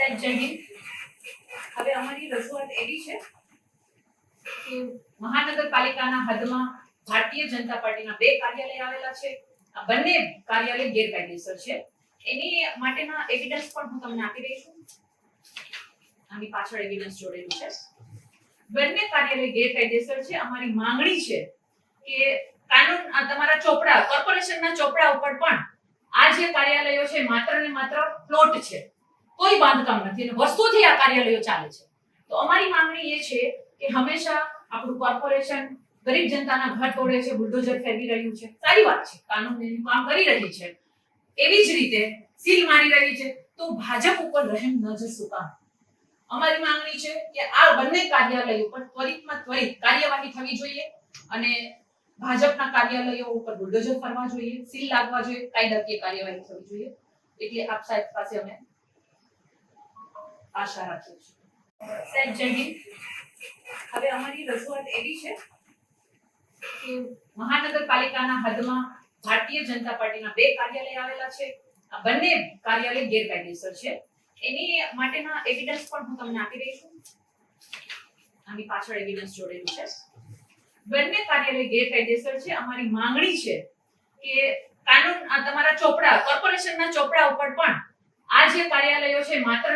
સાહેબ, જય હવે અમારી રજૂઆત એવી છે કે મહાનગરપાલિકાના હદમાં ભારતીય જનતા પાર્ટીના બે કાર્યાલય આવેલા છે. આ બંને કાર્યાલય ગેરકાયદેસર છે. એની માટેના એવિડન્સ પણ હું તમને આપી રહી છું. આની પાછળ એવિડન્સ જોડેલું છે. બંને કાર્યાલય ગેરકાયદેસર છે. અમારી માંગણી છે કે કાનૂન તમારા ચોપડા કોર્પોરેશનના ચોપડા ઉપર પણ આ જે કાર્યાલયો છે, માત્ર ને માત્ર પ્લોટ છે. કોઈ બાંધકામ નથી અને વસ્તુથી આ કાર્યાલયો ચાલે છે. તો અમારી માંગણી એ છે કે હંમેશા આપણું કોર્પોરેશન ગરીબ જનતાના ઘર તોડે છે બુલડોઝર ફેરવી રહ્યું છે. સારી વાત છે કાનૂન કામ કરી રહી છે. એવી જ રીતે સીલ મારી રહી છે, તો ભાજપ ઉપર રહેમ ન શું કામ અમારી માંગણી છે કે આ બંને કાર્યાલયો પર ત્વરિતમાં ત્વરિત કાર્યવાહી થવી જોઈએ અને ભાજપના કાર્યાલયો ઉપર બુલડોઝર ફરવા જોઈએ, સીલ લાગવા જોઈએ, કાયદાકીય કાર્યવાહી થવી જોઈએ. એટલે આપ સાહેબ પાસે અમે આશા રાખું છું. સાહેબ, જય હવે અમારી રજૂઆત એવી છે કે મહાનગરપાલિકાના હદમાં ભારતીય જનતા પાર્ટીના બે કાર્યાલય આવેલા છે. આ બંને કાર્યાલય ગેરકાયદેસર છે. એની માટેના એવિડન્સ પણ હું તમને આપી રહી છું. આની પાછળ એવિડન્સ જોડેલું છે. બંને કાર્યાલય ગેરકાયદેસર છે. અમારી માંગણી છે કે કાનૂન તમારા ચોપડા, કોર્પોરેશનના ચોપડા ઉપર પણ આ જે કાર્યાલયો છે, માત્ર